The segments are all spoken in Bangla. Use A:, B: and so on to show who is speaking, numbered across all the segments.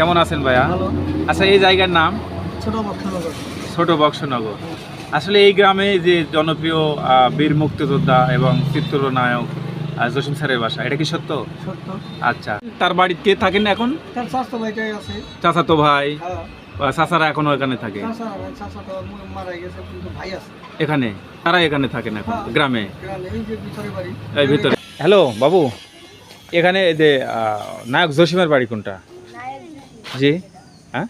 A: কেমন আছেন ভাইয়া? আচ্ছা এই জায়গার নাম?
B: ছোট
A: বক্সনগর। আসলে এই গ্রামে যে জনপ্রিয় বীর মুক্তিযোদ্ধা এবং চিত্রনায়ক জসিম স্যারের বাসা এটা কি সত্য?
B: সত্য।
A: আচ্ছা তার বাড়িতে কে থাকেন এখন?
B: আছে।
A: চাচাতো ভাই।
B: হ্যাঁ।
A: চাচারা এখনও এখানে থাকে?
B: তো
A: এখানে? তারা এখানে থাকেন এখন
B: হ্যাঁ।
A: গ্রামে?
B: এই ভিতরে
A: হ্যালো বাবু এখানে এই যে নায়ক জসিমের বাড়ি কোনটা? জি হ্যাঁ?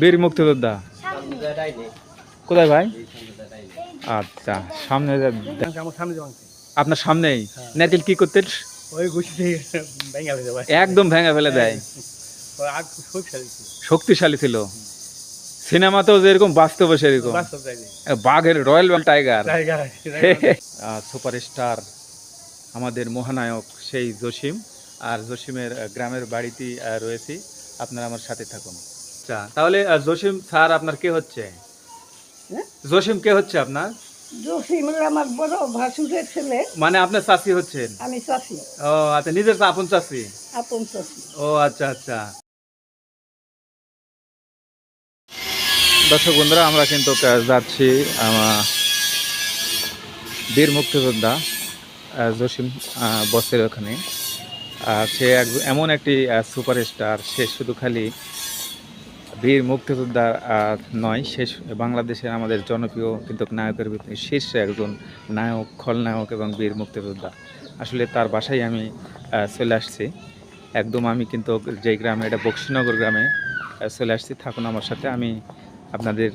A: বীর মুক্তিযোদ্ধা। কোথায় ভাই? আচ্ছা সামনে আপনার সামনেই?
B: হ্যাঁ।
A: নেতিল কি করতেন
B: ভাই
A: একদম ভেঙে ফেলে দেয়।
B: খেলেছি
A: শক্তিশালী ছিল। সিনেমাতেও যেরকম বাস্তবে সেরকম। বাঘের রয়্যাল টাইগার।
B: জায়গা
A: সুপারস্টার আমাদের মহানায়ক সেই জসিম। আর জসিমের গ্রামের বাড়িতেই রয়েছি। আপনারা আমার সাথে থাকুন। আচ্ছা তাহলে জসিম স্যার আপনার কে হচ্ছে?
C: হ্যাঁ?
A: জসিম কে হচ্ছে আপনার?
C: জসিম আমার বড় ভাসুরের ছেলে।
A: মানে আপনার চাষি হচ্ছেন?
C: আমি চাষি
A: ও আচ্ছা নিজের আপন চাষি
C: আপন চাষি
A: ও আচ্ছা আচ্ছা। দর্শক বন্ধুরা আমরা কিন্তু যাচ্ছি আমার বীর মুক্তিযোদ্ধা আহ, জসিম আহ, বসের ওখানে। আর সে এক- এমন একটি সুপারস্টার, সে শুধু খালি বীর মুক্তিযোদ্ধা নয়, স- বাংলাদেশের আমাদের জনপ্রিয় কিন্তু নায়কের ভিতরে শীর্ষে একজন নায়ক, খলনায়ক এবং বীর মুক্তিযোদ্ধা। আসলে তার বাসায় আমি চলে আসছি। একদম আমি কিন্তু যে গ্রামে, এটা বক্সিনগর গ্রামে চলে আসছি। থাকুন আমার সাথে, আমি আপনাদের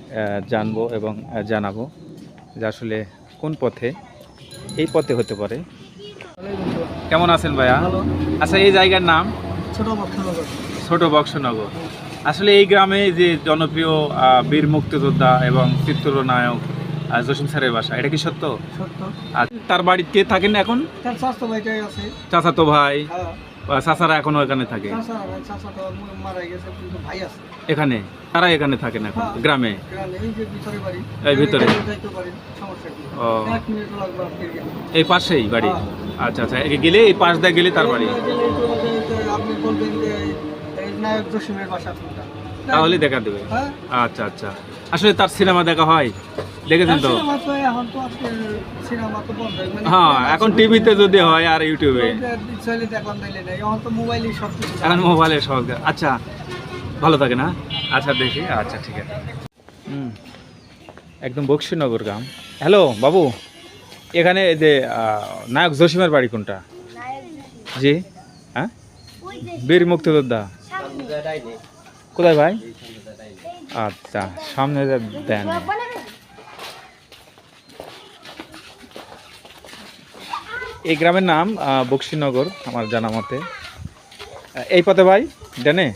A: জানব এবং জানাব যে আসলে কোন পথে, এই পথে হতে পারে। কেমন আছেন ভাইয়া? আচ্ছা এই জায়গার নাম?
B: ছোট
A: বক্সনগর। আসলে এই গ্রামে যে জনপ্রিয় বীর মুক্তিযোদ্ধা এবং চিত্রনায়ক জসিম স্যারের বাসা এটা কি সত্য? তার বাড়িতে কে থাকেন এখন?
B: আছে।
A: চাচাতো ভাই।
B: হ্যাঁ।
A: চাচারা এখনও এখানে থাকে?
B: তো
A: এখানে? তারা এখানে থাকেন এখন
B: হ্যাঁ।
A: গ্রামে?
B: এই ভিতরে
A: ও। এই পাশেই বাড়ি?
B: হ্যাঁ।
A: আচ্ছা আচ্ছা গেলে এই পাশ দিয়ে গেলে তার বাড়ি। তাহলে দেখা দেবে। আচ্ছা আচ্ছা। আসলে তার সিনেমা দেখা হয়। দেখেছেন তো? হ্যাঁ এখন টিভিতে যদি হয় আর ইউটিউবে।
B: এখন তো মোবাইলেই সব
A: আচ্ছা ভালো থাকে না? আচ্ছা দেখি। আচ্ছা ঠিক আছে। একদম বক্সিনগর গ্রাম। হ্যালো, বাবু। এখানে যে নায়ক জসিমের বাড়ি কোনটা? জি। হ্যাঁ? বীর মুক্তিযোদ্ধা। কোথায় ভাই? আচ্ছা সামনে দেন। এই গ্রামের নাম বক্সিনগর, আমার জানা মতে। এই পথে ভাই ডেনে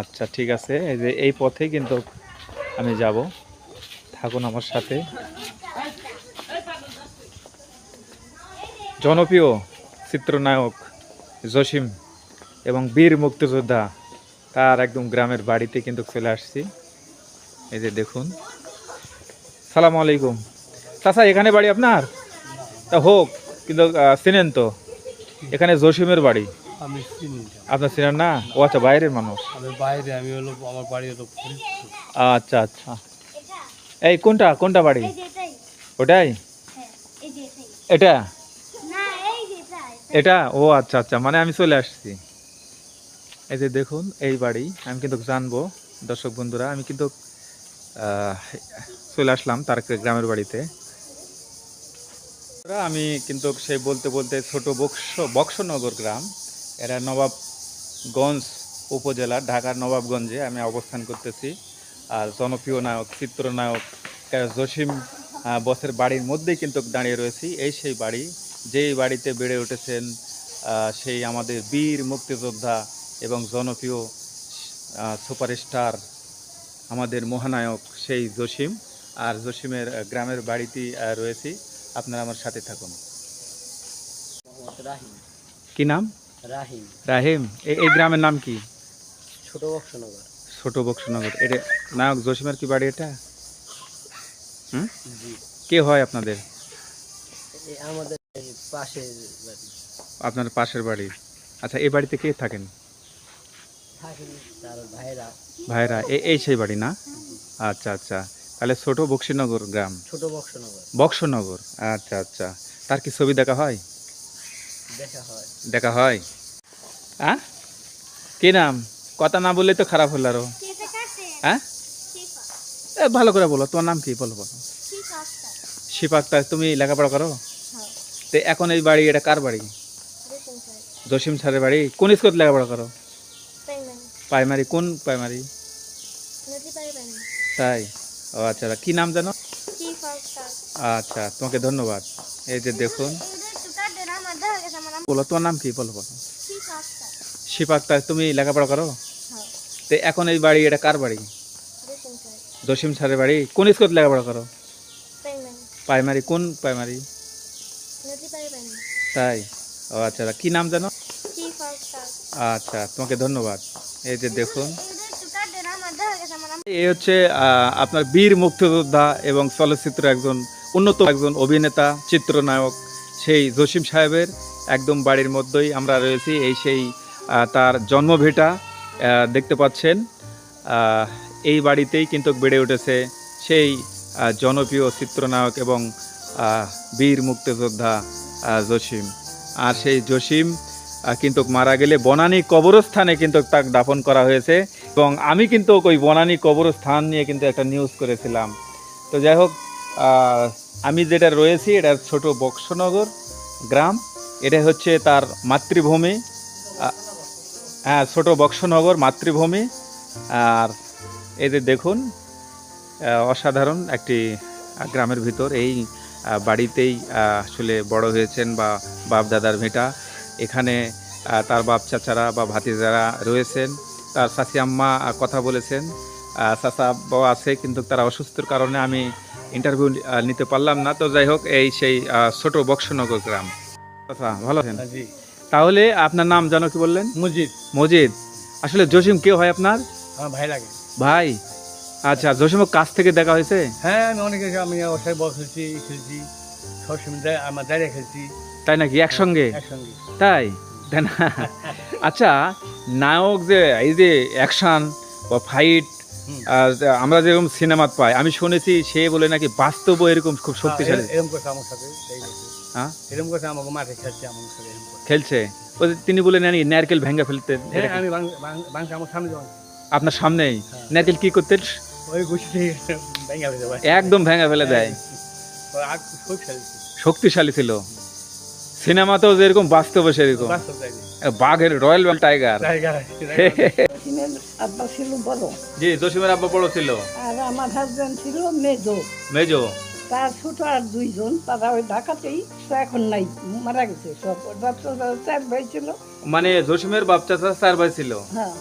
A: আচ্ছা ঠিক আছে। এই যে, এই পথে কিন্তু আমি যাব। থাকুন আমার সাথে। জনপ্রিয় চিত্রনায়ক জসিম এবং বীর মুক্তিযোদ্ধা তার একদম গ্রামের বাড়িতে কিন্তু চলে আসছি। এই যে দেখুন। সালাম আলাইকুম। চাচা এখানে বাড়ি আপনার? তা হোক কিন্তু চিনেন তো। এখানে জসিমের বাড়ি।
B: আমি চিনি।
A: আপনার চিনেন না? ও আচ্ছা বাইরের মানুষ।
B: আমি বাইরে আমি হলো আমার বাড়ি হলো
A: আচ্ছা আচ্ছা। এই কোনটা কোনটা বাড়ি? ওটাই? এটা? এটা? ও আচ্ছা আচ্ছা মানে আমি চলে আসছি। এই যে দেখুন, এই বাড়ি, আমি কিন্তু জানব, দর্শক বন্ধুরা, আমি কিন্তু চলে আসলাম তার গ্রামের বাড়িতে। আমি কিন্তু সেই বলতে বলতে ছোট বক্স, বক্সনগর গ্রাম এরা নবাবগঞ্জ উপজেলা, ঢাকার নবাবগঞ্জে আমি অবস্থান করতেছি। আর জনপ্রিয় নায়ক, চিত্রনায়ক, জসিম বসের বাড়ির মধ্যেই কিন্তু দাঁড়িয়ে রয়েছি। এই সেই বাড়ি যেই বাড়িতে বেড়ে উঠেছেন সেই আমাদের বীর মুক্তিযোদ্ধা এবং জনপ্রিয় সুপারস্টার আমাদের মহানায়ক সেই জসিম। আর জসিমের গ্রামের বাড়িতেই রয়েছি। আপনারা আমার সাথে থাকুন। কি নাম?
B: রাহিম।
A: রাহিম। এই গ্রামের নাম কি?
B: ছোট বক্সনগর।
A: ছোট বক্সনগর। এটা নায়ক জসিমের কি বাড়ি এটা? হুম? কে হয় আপনাদের?
B: আমাদের পাশের বাড়ি।
A: আপনার পাশের বাড়ি। আচ্ছা এই বাড়িতে কে থাকেন?
B: থাকেন তার ভাইরা।
A: ভাইরা এই সেই বাড়ি না? আচ্ছা আচ্ছা। তাহলে ছোট বক্সিনগর গ্রাম।
B: ছোট বক্সনগর।
A: বক্সনগর আচ্ছা আচ্ছা। তার কি ছবি দেখা হয়?
B: দেখা হয়।
A: দেখা হয়? কি নাম? কথা না বললে তো খারাপ হলো আরও। হ্যাঁ ভালো করে বলো তোমার নাম কি? বলো বলো। শিপা আক্তার তুমি লেখাপড়া করো? তো এখন এই বাড়ি এটা কার বাড়ি? জসিম স্যারের বাড়ি? কোন স্কুল লেখাপড়া করো? প্রাইমারি কোন প্রাইমারি তাই? ও আচ্ছা কি নাম জানো আচ্ছা তোমাকে ধন্যবাদ। এই যে দেখুন। বলো তোমার নাম কি? বলো বলো। শিপা আক্তার। তুমি লেখাপড়া করো? তো এখন এই বাড়ি এটা কার বাড়ি? জসিম স্যারের বাড়ি। কোন স্কুল লেখাপড়া করো? প্রাইমারি কোন প্রাইমারি তাই? ও আচ্ছা কি নাম জানো? আচ্ছা তোমাকে ধন্যবাদ। এই যে দেখুন। এই হচ্ছে আপনার বীর মুক্তিযোদ্ধা এবং চলচ্চিত্র একজন উন্নত একজন অভিনেতা চিত্রনায়ক সেই জসিম সাহেবের একদম বাড়ির মধ্যেই আমরা রয়েছি। এই সেই তার জন্মভিটা দেখতে পাচ্ছেন। এই বাড়িতেই কিন্তু বেড়ে উঠেছে সেই জনপ্রিয় চিত্রনায়ক এবং বীর মুক্তিযোদ্ধা জসিম। আর সেই জসিম কিন্তু মারা গেলে বনানী কবরস্থানে কিন্তু তাকে দাফন করা হয়েছে। এবং আমি কিন্তু ওই বনানী কবরস্থান নিয়ে কিন্তু একটা নিউজ করেছিলাম। তো যাই হোক আমি যেটা রয়েছি, এটা ছোট বক্সনগর গ্রাম। এটা হচ্ছে তার মাতৃভূমি। হ্যাঁ ছোট বক্সনগর মাতৃভূমি। আর এদের দেখুন অসাধারণ একটি গ্রামের ভিতর এই বাড়িতেই আসলে বড় হয়েছেন বা বাপ দাদার ভেটা। এখানে তার বাপ চাচারা বা ভাতিজারা রয়েছেন। তার চাচি আম্মা কথা বলেছেন। চাচা বাবা আছে কিন্তু তারা অসুস্থর কারণে আমি ইন্টারভিউ নিতে পারলাম না। তো যাই হোক এই সেই ছোট বক্সনগর গ্রাম। ভালো আছেন? তাহলে আপনার নাম জানো কি বললেন?
B: মজিদ
A: মজিদ আসলে জসিম কে হয় আপনার?
B: ভাই লাগে।
A: ভাই? আচ্ছা জসিমের কাছ থেকে দেখা হয়েছে?
B: হ্যাঁ আমি অনেক আমি অবশ্যই বল খেলছি খেলছি সবসময় আমার দাঁড়িয়ে খেলছি।
A: তাই নাকি? একসঙ্গে?
B: একসঙ্গে।
A: তাই? তাই না? আচ্ছা নায়ক যে এই যে অ্যাকশন বা ফাইট আমরা যেরকম সিনেমাত পাই আমি শুনেছি সে বলে নাকি বাস্তব এরকম খুব শক্তিশালী।
B: হ্যাঁ, এরকম কথা আমার সাথে
A: হ্যাঁ?
B: এরকম করছে আমাকে মাঠে খেলছে আমার সাথে
A: খেলছে? ওই তিনি বলে নাকি নারকেল ভেঙ্গা ফেলতেন
B: হ্যাঁ
A: এটা কি?
B: আমি আমার সামনে
A: আপনার সামনেই?
B: হ্যাঁ।
A: নারকেল কি করতেন
B: ওই গুছিতে ভেঙে ফেলে দেবো
A: একদম ভেঙে ফেলে দেয়।
B: ওই আগ খুব খেলছি
A: শক্তিশালী ছিল। সিনেমাতেও যেরকম বাস্তবে সেরকম। বাঘের রয়্যাল টাইগার।
B: জায়গা
C: জসিমের আব্বা ছিল বড়।
A: জি জসিমের আব্বা বড় ছিল।
C: আর আমার হাজব্যান্ড ছিল মেজো।
A: মেজো?
C: তার ছোট আর দুইজন। তারা ওই ঢাকাতেই এখন নাই মারা গেছে সব। ওর চার ভাই ছিল।
A: মানে জসিমের বাচ্চা চার ভাই ছিল?
C: হ্যাঁ।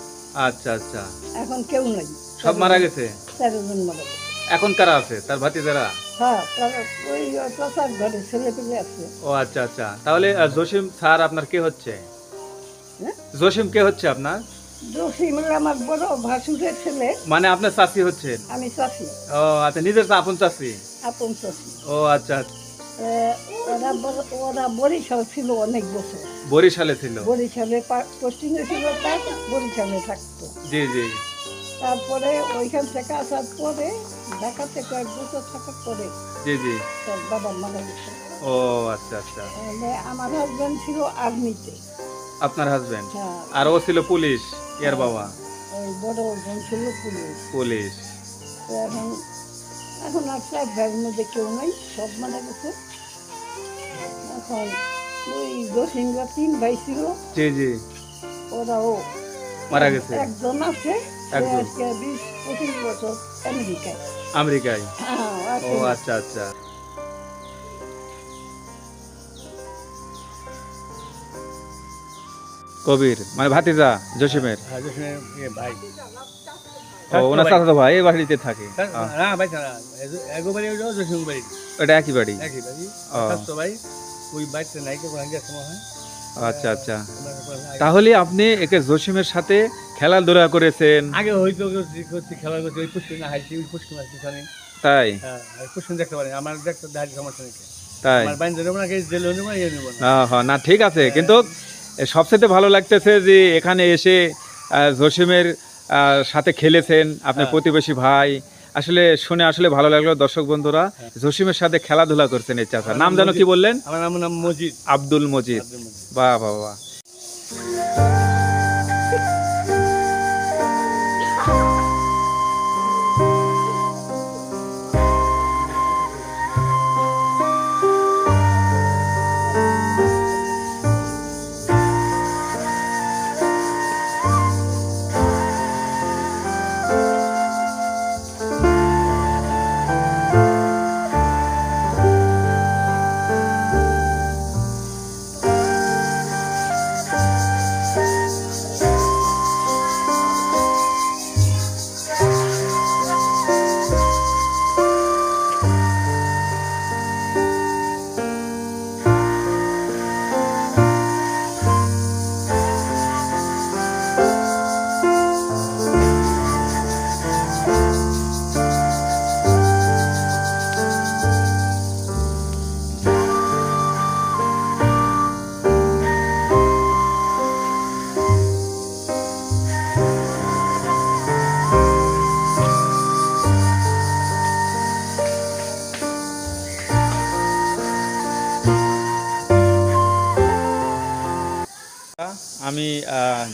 A: আচ্ছা আচ্ছা।
C: এখন কেউ নাই।
A: সব মারা গেছে?
C: চারজন মারা গেছে
A: এখন কারা আছে? তার ভাতিজারা?
C: হ্যাঁ তারা ওই চাচার ঘরে ছেলে পেলে আছে।
A: ও আচ্ছা আচ্ছা। তাহলে আহ, জসিম স্যার আপনার কে হচ্ছে?
C: হ্যাঁ?
A: জসিম কে হচ্ছে আপনার?
C: জসিম আমার বড় ভাসুরের ছেলে।
A: মানে আপনার চাষি হচ্ছেন
C: আমি চাষি
A: ও আচ্ছা নিজের চা- আপন চাষি
C: আপন চাষি
A: ও আচ্ছা
C: আহ, ওরা বড়- ওরা বরিশাল ছিল অনেক বছর।
A: বরিশালে ছিল?
C: বরিশালে পোস্টিংয়ে ছিল তার বরিশালে থাকতো।
A: জি জি।
C: তারপরে ওইখান থেকে আসার পরে ঢাকাতে কয়েক বছর থাকার পরে
A: জি জি।
C: বাবা মারা গেছে।
A: ও আচ্ছা আচ্ছা।
C: আমার হাজব্যান্ড ছিল আর্মিতে
A: আপনার হাজবেন্ড
C: হ্যাঁ।
A: আর ও ছিল পুলিশ এর বাবা?
C: বড় জন ছিল পুলিশ।
A: পুলিশ।
C: এখন এখন আর চার ভাইয়ের মধ্যে কেউ নাই সব মারা গেছে। এখন ওই দশিংরা তিন ভাই ছিল।
A: জি জি।
C: ওরাও
A: মারা গেছে।
C: একজন আছে। সে বিশ পঁচিশ বছর আমেরিকায়।
A: আমেরিকায়?
C: হ্যাঁ,
A: ও আচ্ছা আচ্ছা। কবির মানে ভাতিজা জসিমের?
B: হ্যাঁ ভাই।
A: ও ওনার চাচাতো ভাই এই বাড়িতে থাকে।
B: না ভাই একবারে জসিম বাড়ি
A: এটা একই বাড়ি?
B: একই বাড়ি। ভাই ওই বাড়িতে নাই কেউ সময় হয়?
A: আচ্ছা আচ্ছা। তাহলে আপনি একে জসিমের সাথে খেলাধুলা করেছেন।
B: আগে হয়তো করছি খেলা করছি ওই পুষ্টি না হাইছি ওই পুষ্টি মাছ পিছনে
A: তাই?
B: হ্যাঁ পুষ্টি দেখতে পারি আমার দেখতে দাঁড়িয়ে সমস্যা নেই।
A: তাই?
B: আমার বাইন দেবো না জেলে নেব ইয়ে নেব
A: হ্যাঁ, না ঠিক আছে কিন্তু সবচেয়ে ভালো লাগতেছে যে এখানে এসে জসিমের সাথে খেলেছেন আপনার
B: হ্যাঁ।
A: প্রতিবেশী ভাই আসলে শুনে আসলে ভালো লাগল। দর্শক বন্ধুরা জসিমের সাথে খেলাধুলা করছেন এই চাচা। নাম যেন কি বললেন?
B: আমার নাম নাম মজিদ।
A: আব্দুল মজিদ। বাহ বাহ বাহ।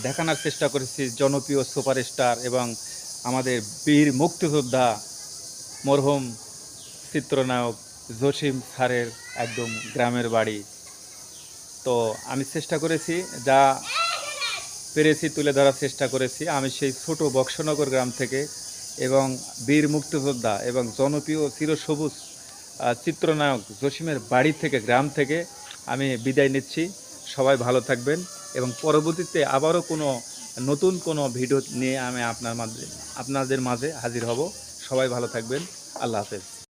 A: দেখানোর চেষ্টা করেছি, জনপ্রিয় সুপারস্টার এবং আমাদের বীর মুক্তিযোদ্ধা মরহুম চিত্রনায়ক জসিম স্যারের একদম গ্রামের বাড়ি। তো আমি চেষ্টা করেছি, যা পেরেছি তুলে ধরার চেষ্টা করেছি। আমি সেই ছোট বক্সনগর গ্রাম থেকে এবং বীর মুক্তিযোদ্ধা এবং জনপ্রিয় চিরসবুজ চিত্রনায়ক জসিমের বাড়ি থেকে, গ্রাম থেকে আমি বিদায় নিচ্ছি। সবাই ভালো থাকবেন। এবং পরবর্তীতে আবারও কোনো নতুন কোনো ভিডিও নিয়ে আমি আপনার মাঝে আপনাদের মাঝে হাজির হব। সবাই ভালো থাকবেন। আল্লাহ হাফেজ।